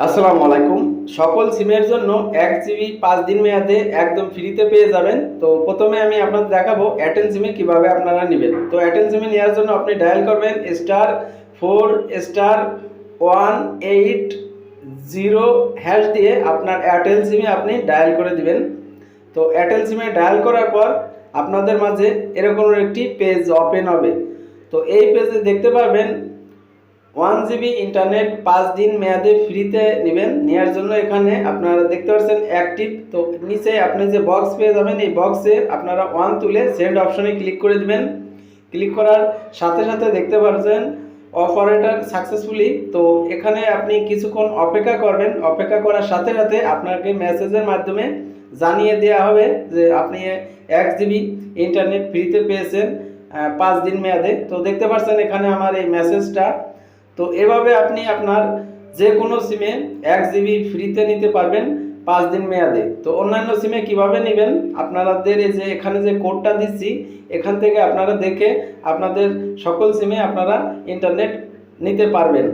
আসসালামু আলাইকুম। সকল সিমের জন্য এক জিবি পাঁচ দিন মেয়াদে একদম ফ্রিতে পেয়ে যাবেন। তো প্রথমে আমি আপনাদের দেখাবো এয়ারটেল সিমে কীভাবে আপনারা নেবেন। তো এয়ারটেল সিমে নেওয়ার জন্য আপনি ডায়াল করবেন star four, star one, eight, zero hash দিয়ে আপনার এয়ারটেল সিমে আপনি ডায়াল করে দিবেন। তো এয়ারটেল সিমে ডায়াল করার পর আপনাদের মাঝে এরকম একটি পেজ ওপেন হবে। তো এই পেজে দেখতে পারবেন ওয়ান জিবি ইন্টারনেট পাঁচ দিন মেয়াদে ফ্রিতে নেবেন নেওয়ার জন্য এখানে আপনারা দেখতে পাচ্ছেন অ্যাক্টিভ। তো নিচে আপনি যে বক্স পেয়ে যাবেন, এই বক্সে আপনারা ওয়ান তুলে সেন্ড অপশনে ক্লিক করে দেবেন। ক্লিক করার সাথে সাথে দেখতে পাচ্ছেন অপারেটর সাকসেসফুলি। তো এখানে আপনি কিছুক্ষণ অপেক্ষা করবেন। অপেক্ষা করার সাথে সাথে আপনাকে মেসেজের মাধ্যমে জানিয়ে দেওয়া হবে যে আপনি এক জিবি ইন্টারনেট ফ্রিতে পেয়েছেন পাঁচ দিন মেয়াদে। তো দেখতে পাচ্ছেন এখানে আমার এই মেসেজটা তো এভাবে আপনি আপনার যে কোনো সিমে এক জিবি ফ্রিতে নিতে পারবেন পাঁচ দিন মেয়াদে। তো অন্যান্য সিমে কীভাবে নেবেন? আপনাদের এই যে এখানে যে কোডটা দিচ্ছি, এখান থেকে আপনারা দেখে আপনাদের সকল সিমে আপনারা ইন্টারনেট নিতে পারবেন।